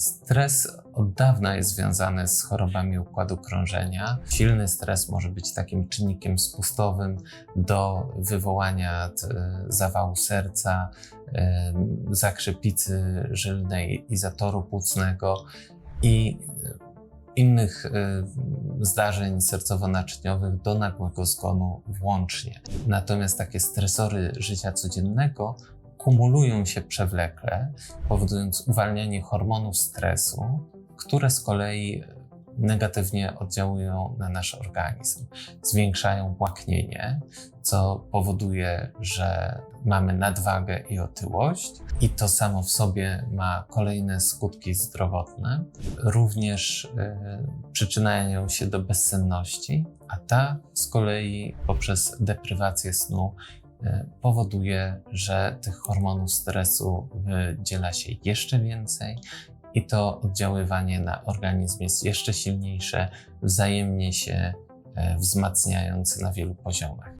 Stres od dawna jest związany z chorobami układu krążenia. Silny stres może być takim czynnikiem spustowym do wywołania t- zawału serca, e, zakrzepicy żylnej i zatoru płucnego i e, innych e, zdarzeń sercowo-naczyniowych do nagłego zgonu włącznie. Natomiast takie stresory życia codziennego kumulują się przewlekle, powodując uwalnianie hormonów stresu, które z kolei negatywnie oddziałują na nasz organizm. Zwiększają łaknienie, co powoduje, że mamy nadwagę i otyłość, i to samo w sobie ma kolejne skutki zdrowotne. Również y, przyczyniają się do bezsenności, a ta z kolei poprzez deprywację snu powoduje, że tych hormonów stresu wydziela się jeszcze więcej i to oddziaływanie na organizm jest jeszcze silniejsze, wzajemnie się e, wzmacniając na wielu poziomach.